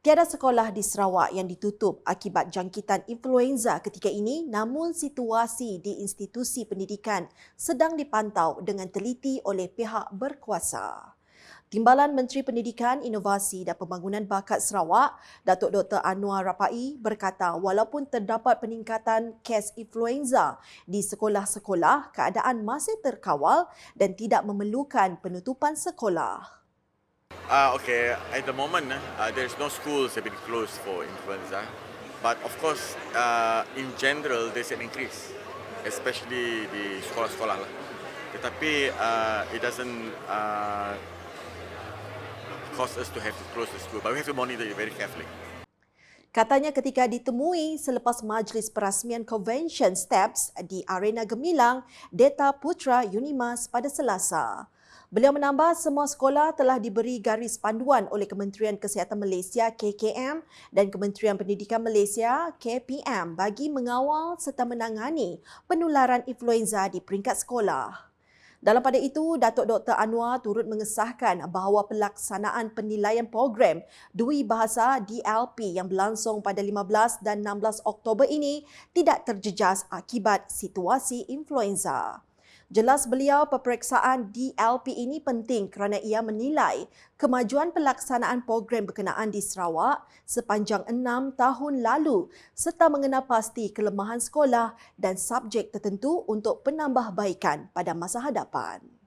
Tiada sekolah di Sarawak yang ditutup akibat jangkitan influenza ketika ini namun situasi di institusi pendidikan sedang dipantau dengan teliti oleh pihak berkuasa. Timbalan Menteri Pendidikan, Inovasi dan Pembangunan Bakat Sarawak, Datuk Dr. Anwar Rapai berkata walaupun terdapat peningkatan kes influenza di sekolah-sekolah, keadaan masih terkawal dan tidak memerlukan penutupan sekolah. Uh, okay, at the moment, uh, there's no schools have been closed for influenza. But of course, uh, in general, there's an increase, especially di sekolah-sekolah. Lah. Tetapi uh, it doesn't uh, cause us to have to close the school, but we have to monitor it very carefully. Katanya ketika ditemui selepas majlis perasmian Convention Steps di Arena Gemilang, Data Putra Unimas pada Selasa. Beliau menambah semua sekolah telah diberi garis panduan oleh Kementerian Kesihatan Malaysia KKM dan Kementerian Pendidikan Malaysia KPM bagi mengawal serta menangani penularan influenza di peringkat sekolah. Dalam pada itu, Datuk Dr. Anwar turut mengesahkan bahawa pelaksanaan penilaian program Dui Bahasa DLP yang berlangsung pada 15 dan 16 Oktober ini tidak terjejas akibat situasi influenza. Jelas beliau peperiksaan DLP ini penting kerana ia menilai kemajuan pelaksanaan program berkenaan di Sarawak sepanjang enam tahun lalu serta mengenal pasti kelemahan sekolah dan subjek tertentu untuk penambahbaikan pada masa hadapan.